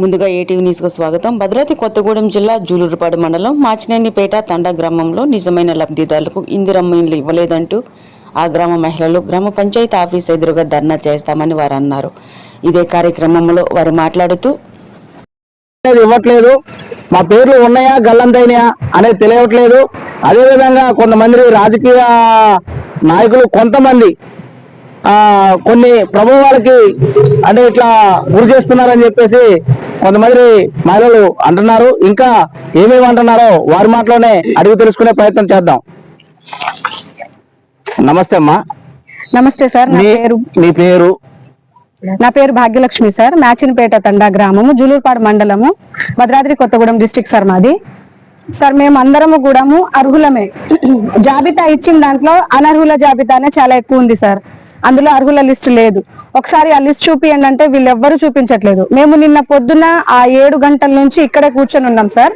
ముందుగా ఏటీవీ న్యూస్కు స్వాగతం. భద్రాద్రి కొత్తగూడెం జిల్లా జూలూరుపాడు మండలం మాచినేనిపేట తండా గ్రామంలో నిజమైన లబ్ధిదారులకు ఇందిరమ్మ ఇండ్లు ఇవ్వలేదంటూ ఆ గ్రామ మహిళలు గ్రామ పంచాయతీ ఆఫీస్ ఎదురుగా ధర్నా చేస్తామని వారు అన్నారు ఇదే కార్యక్రమంలో వారు మాట్లాడుతూ ఇవ్వట్లేదు. మా పేర్లు ఉన్నాయా గల్లంతైనాయా అనేది తెలియట్లేదు. అదేవిధంగా కొంతమంది రాజకీయ నాయకులు కొంతమంది కొన్ని ప్రభావాలకి అంటే ఇట్లా గురి చేస్తున్నారని చెప్పేసి కొంతమంది మహిళలు అంటున్నారు. ఇంకా ఏమేమి అంటున్నారో వారి మాటలోనే అడిగి తెలుసుకునే ప్రయత్నం చేద్దాం. నమస్తే అమ్మా. నమస్తే సార్ నా మీ పేరు మీ పేరు? నా పేరు భాగ్యలక్ష్మి సార్. నాచినపేట తండా గ్రామము జులూరుపాడు మండలము భద్రాద్రి కొత్తగూడెం డిస్టిక్ సార్ మాది. సార్ మేము అందరము కూడాము అర్హులమే. జాబితా ఇచ్చిన దాంట్లో అనర్హుల జాబితానే చాలా ఎక్కువ ఉంది సార్. అందులో అర్హుల లిస్ట్ లేదు. ఒకసారి ఆ లిస్ట్ చూపియండి అంటే వీళ్ళెవ్వరూ చూపించట్లేదు. మేము నిన్న పొద్దున ఆ ఏడు గంటల నుంచి ఇక్కడే కూర్చొని ఉన్నాం సార్.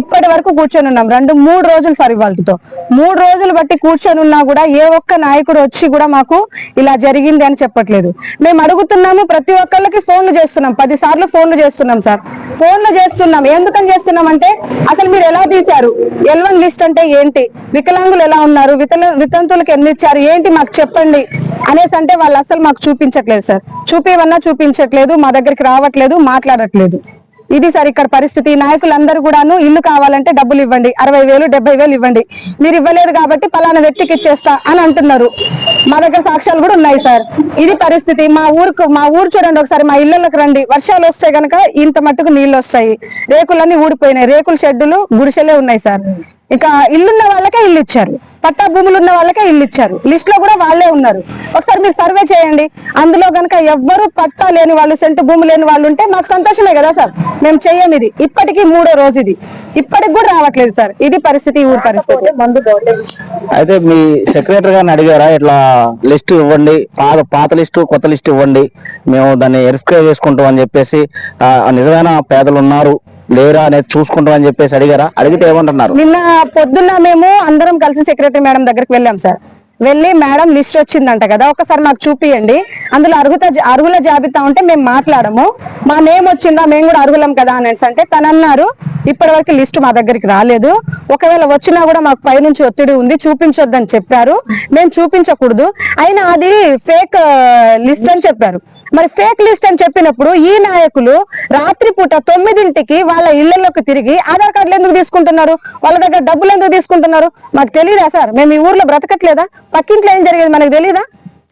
ఇప్పటి వరకు కూర్చొని ఉన్నాం. రెండు మూడు రోజులు సార్ ఇవాళతో మూడు రోజులు బట్టి కూర్చొని ఉన్నా కూడా ఏ ఒక్క నాయకుడు వచ్చి కూడా మాకు ఇలా జరిగింది అని చెప్పట్లేదు. మేము అడుగుతున్నాము ప్రతి ఒక్కళ్ళకి ఫోన్లు చేస్తున్నాం. పది సార్లు ఫోన్లు చేస్తున్నాం సార్. ఫోన్లు చేస్తున్నాం. ఎందుకని చేస్తున్నాం అంటే అసలు మీరు ఎలా తీశారు? ఎల్ వన్ లిస్ట్ అంటే ఏంటి? వికలాంగులు ఎలా ఉన్నారు? వితంతులకు ఎన్ని ఇచ్చారు? ఏంటి మాకు చెప్పండి? అనేసి అంటే వాళ్ళు అసలు మాకు చూపించట్లేదు సార్. చూపివన్నా చూపించట్లేదు మా దగ్గరికి రావట్లేదు మాట్లాడట్లేదు. ఇది సార్ ఇక్కడ పరిస్థితి. నాయకులందరూ కూడాను ఇల్లు కావాలంటే డబ్బులు ఇవ్వండి. అరవై వేలు డెబ్బై వేలు ఇవ్వండి. మీరు ఇవ్వలేదు కాబట్టి పలానా వ్యక్తికి ఇచ్చేస్తా అని అంటున్నారు. మా దగ్గర సాక్ష్యాలు కూడా ఉన్నాయి సార్. ఇది పరిస్థితి. మా ఊరుకు మా ఊరు చూడండి ఒకసారి మా ఇళ్ళలోకి రండి. వర్షాలు వస్తే గనక ఇంత మట్టుకు నీళ్ళు వస్తాయి. రేకులన్నీ ఊడిపోయినాయి. రేకుల షెడ్డులు గుడిసెలే ఉన్నాయి సార్. ఇక ఇల్లున్న వాళ్ళకే ఇల్లు ఇచ్చారు పట్టా భూములు ఉన్న వాళ్ళకే ఇల్లు ఇచ్చారు లిస్ట్లో కూడా వాళ్ళే ఉన్నారు. ఒకసారి మీరు సర్వే చేయండి. అందులో గనక ఎవ్వరు పట్టా లేని వాళ్ళు సెంటు భూమి లేని వాళ్ళు ఉంటే మాకు సంతోషమే కదా సార్? మేము చెయ్యం ఇది. ఇప్పటికీ మూడో రోజు ఇది. ఇప్పటికి కూడా రావట్లేదు సార్. ఇది పరిస్థితి ఊరు పరిస్థితి. అయితే మీ సెక్రటరీ గారిని అడిగారా? ఇట్లా లిస్ట్ ఇవ్వండి. పాత పాత లిస్టు కొత్త లిస్ట్ ఇవ్వండి. మేము దాన్ని వెరిఫై చేసుకుంటాం అని చెప్పేసి ఆ, నిజమైన పేదలు ఉన్నారు. లేరా అనేది చూసుకుంటాం అని చెప్పేసి అడిగారా? అడిగితే ఏమంటున్నారు? నిన్న పొద్దున్న మేము అందరం కలిసి సెక్రటరీ మేడం దగ్గరికి వెళ్ళాం సార్. వెళ్ళి మేడం లిస్ట్ వచ్చిందంట కదా ఒకసారి మాకు చూపియండి. అందులో అర్హత అరుగుల జాబితా ఉంటే మేము మాట్లాడము. మా నేమ్ వచ్చిందా మేము కూడా అర్హులం కదా అనేసి అంటే తను అన్నారు ఇప్పటి వరకు లిస్ట్ మా దగ్గరికి రాలేదు. ఒకవేళ వచ్చినా కూడా మాకు పైనుంచి ఒత్తిడి ఉంది చూపించొద్దని చెప్పారు. మేము చూపించకూడదు. అయినా అది ఫేక్ లిస్ట్ అని చెప్పారు. మరి ఫేక్ లిస్ట్ అని చెప్పినప్పుడు ఈ నాయకులు రాత్రిపూట తొమ్మిదింటికి వాళ్ళ ఇళ్ళలోకి తిరిగి ఆధార్ కార్డులు ఎందుకు తీసుకుంటున్నారు? వాళ్ళ దగ్గర డబ్బులు ఎందుకు తీసుకుంటున్నారు? మాకు తెలియదా సార్? మేము ఈ ఊర్లో బ్రతకట్లేదా? పక్కింట్లో ఏం జరిగేది? మనకు తెలియదా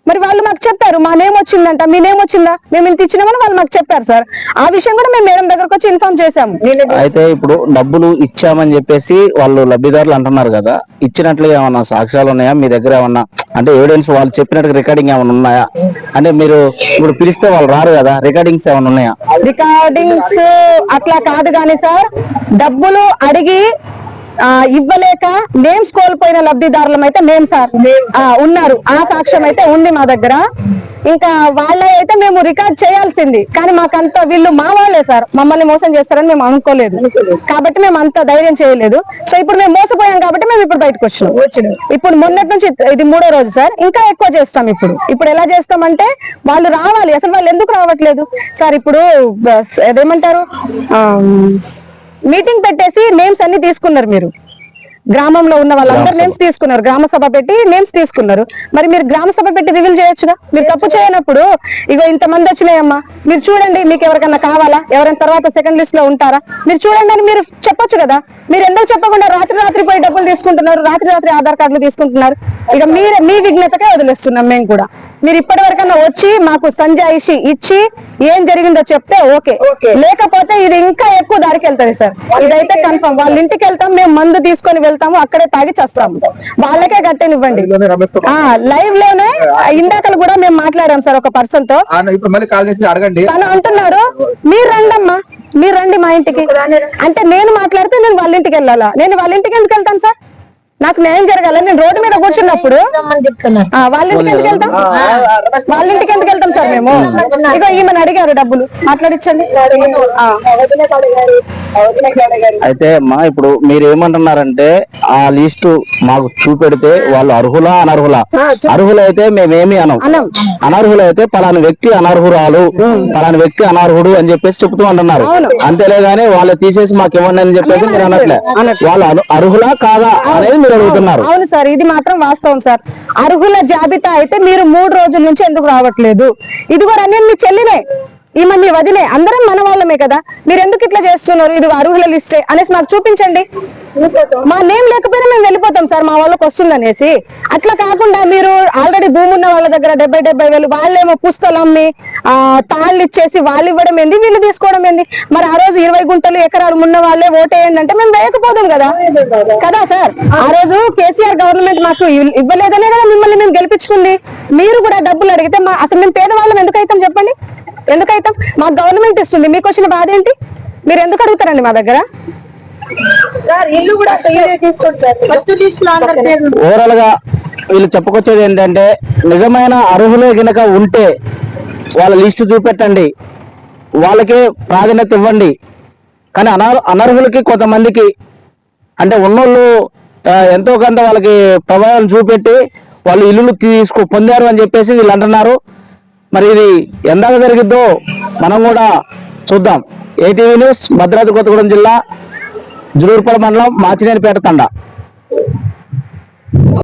మరి వాళ్ళు మాకు చెప్పారు మా నేమ్ వచ్చిందంట మీ నేమ్ వచ్చిందా? మేము ఇంత ఇచ్చినామని వాళ్ళు మాకు చెప్పారు సార్. ఆ విషయం కూడా మేము మేడం దగ్గరకు వచ్చి ఇన్ఫార్మ్ చేశాము. అయితే ఇప్పుడు డబ్బులు ఇచ్చామని చెప్పేసి వాళ్ళు లబ్ధిదారులు అంటున్నారు కదా ఇచ్చినట్లు ఏమన్నా సాక్ష్యాలు ఉన్నాయా? మీ దగ్గర ఏమన్నా అంటే ఎవిడెన్స్ వాళ్ళు చెప్పినట్టు రికార్డింగ్ ఏమైనా ఉన్నాయా? అంటే మీరు ఇప్పుడు పిలిస్తే వాళ్ళు రారు కదా రికార్డింగ్స్ ఏమైనా ఉన్నాయా? రికార్డింగ్స్ అట్లా కాదు కానీ సార్ డబ్బులు అడిగి ఇవ్వలేక నేమ్స్ కోల్పోయిన లబ్ధిదారులం అయితే మేము సార్. ఉన్నారు. ఆ సాక్ష్యం అయితే ఉంది మా దగ్గర. ఇంకా వాళ్ళ అయితే మేము రికార్డ్ చేయాల్సింది. కానీ మాకంత వీళ్ళు మా వాళ్ళే సార్. మమ్మల్ని మోసం చేస్తారని మేము అనుకోలేదు. కాబట్టి మేము అంత ధైర్యం చేయలేదు. సో ఇప్పుడు మేము మోసపోయాం కాబట్టి మేము ఇప్పుడు బయటకు వచ్చినాం. ఇప్పుడు మొన్నటి నుంచి ఇది మూడో రోజు సార్. ఇంకా ఎక్కువ చేస్తాం ఇప్పుడు. ఇప్పుడు ఎలా చేస్తామంటే వాళ్ళు రావాలి. అసలు వాళ్ళు ఎందుకు రావట్లేదు? సార్ ఇప్పుడు అదేమంటారు మీటింగ్ పెట్టేసి నేమ్స్ అన్ని తీసుకున్నారు మీరు. గ్రామంలో ఉన్న వాళ్ళందరూ నేమ్స్ తీసుకున్నారు. గ్రామ సభ పెట్టి నేమ్స్ తీసుకున్నారు. మరి మీరు గ్రామ సభ పెట్టి రివీల్ చేయొచ్చుగా? మీరు తప్పు చేయనప్పుడు ఇగో ఇంత మంది వచ్చినాయమ్మా మీరు చూడండి మీకు ఎవరికన్నా కావాలా? ఎవరైనా తర్వాత సెకండ్ లిస్ట్లో ఉంటారా? మీరు చూడండి అని మీరు చెప్పొచ్చు కదా? మీరు ఎందుకు చెప్పకుండా రాత్రి రాత్రి పోయి డబ్బులు తీసుకుంటున్నారు? రాత్రి రాత్రి ఆధార్ కార్డులు తీసుకుంటున్నారు? ఇక మీరే మీ విఘ్నతకే వదిలేస్తున్నాం మేము కూడా. మీరు ఇప్పటి వరకన్నా వచ్చి మాకు సంజాయిషి ఇచ్చి ఏం జరిగిందో చెప్తే ఓకే. లేకపోతే ఇది ఇంకా ఎక్కువ దారికి వెళ్తది సార్. ఇదైతే కన్ఫర్మ్. వాళ్ళ ఇంటికి వెళ్తాం మేము మందు తీసుకొని వెళ్తాము అక్కడే తాగి చేస్తాము. వాళ్ళకే కట్టనివ్వండి. ఆ లైవ్లోనే ఇందాకలు కూడా మేము మాట్లాడాం సార్ ఒక పర్సన్తో. తను అంటున్నారు మీరు రండమ్మా మీరు రండి మా ఇంటికి. అంటే నేను మాట్లాడితే నేను వాళ్ళ ఇంటికి వెళ్ళాలా? నేను వాళ్ళ ఇంటికి ఎందుకు వెళ్తాను సార్? నాకు న్యాయం జరగాలి నేను రోడ్డు మీద కూర్చున్నప్పుడు ఆ, వాళ్ళ ఇంటికి ఎందుకు వెళ్తాం వాళ్ళ ఇంటికి ఎందుకు వెళ్తాం సార్ మేము ఇగో ఈమెను అడిగారు డబ్బులు మాట్లాడించండి ఆ. అయితే అమ్మా ఇప్పుడు మీరు ఏమంటున్నారంటే ఆ లిస్టు మాకు చూపెడితే వాళ్ళు అర్హులా అనర్హులా? అర్హులైతే మేమేమి అనం అనర్హులైతే పలానా వ్యక్తి అనర్హురాలు పలానా వ్యక్తి అనర్హుడు అని చెప్పేసి చెప్తూ అంటున్నారు అంతేలే గానీ వాళ్ళు తీసేసి మాకు ఇవ్వండి అని చెప్పేసి మీరు అనట్లే. వాళ్ళు అర్హులా కాదా అనేది మీరు అడుగుతున్నారు. అవును సార్ ఇది మాత్రం వాస్తవం సార్. అర్హుల జాబితా అయితే మీరు మూడు రోజుల నుంచి ఎందుకు రావట్లేదు? ఇదిగో రండి మీ చెల్లినే. ఈమె మీ వదిలే. అందరం మన వాళ్ళమే కదా. మీరు ఎందుకు ఇట్లా చేస్తున్నారు? ఇది అర్హుల లిస్టే అనేసి మాకు చూపించండి. మా నేమ్ లేకపోయినా మేము వెళ్ళిపోతాం సార్ మా వాళ్ళకి వస్తుందనేసి. అట్లా కాకుండా మీరు ఆల్రెడీ భూమి ఉన్న వాళ్ళ దగ్గర డెబ్బై డెబ్బై వేలు వాళ్ళేమో పుస్తలు అమ్మి తాళ్ళు ఇచ్చేసి వాళ్ళు ఇవ్వడం ఏంది వీళ్ళు తీసుకోవడం ఏంది? మరి ఆ రోజు ఇరవై గుంటలు ఎకరాలు ఉన్న వాళ్ళే ఓటేయండి అంటే మేము వేయకపోదాం కదా. కదా సార్? ఆ రోజు కేసీఆర్ గవర్నమెంట్ మాకు ఇవ్వలేదనే కదా మిమ్మల్ని మేము గెలిపించుకుంది. మీరు కూడా డబ్బులు అడిగితే మా అసలు మేము పేదవాళ్ళం ఎందుకైతాం చెప్పండి? ఎందుకైతాం మాకు గవర్నమెంట్ ఇస్తుంది మీకు వచ్చిన బాధ ఏంటి? మీరు ఎందుకు అడుగుతారండి మా దగ్గర? ఇల్లు కూడా ఫస్ట్ లిస్ట్లో అందరి పేర్లు ఓవరాల్గా వీళ్ళు చెప్పుకొచ్చేది ఏంటంటే నిజమైన అర్హులే గనక ఉంటే వాళ్ళ లిస్టు చూపెట్టండి. వాళ్ళకే ప్రాధాన్యత ఇవ్వండి. కానీ అనర్ అనర్హులకి కొంతమందికి అంటే ఉన్నోళ్ళు ఎంతో కొంత వాళ్ళకి ప్రభావం చూపెట్టి వాళ్ళు ఇల్లులు తీసుకు పొందారు అని చెప్పేసి వీళ్ళు అంటున్నారు. మరి ఇది ఎందాక జరిగిద్దో మనం కూడా చూద్దాం. ఏటీవీ న్యూస్ భద్రాద్రి కొత్తగూడెం జిల్లా. జులూరుపడ మండలం మాచినేనిపేట తండ.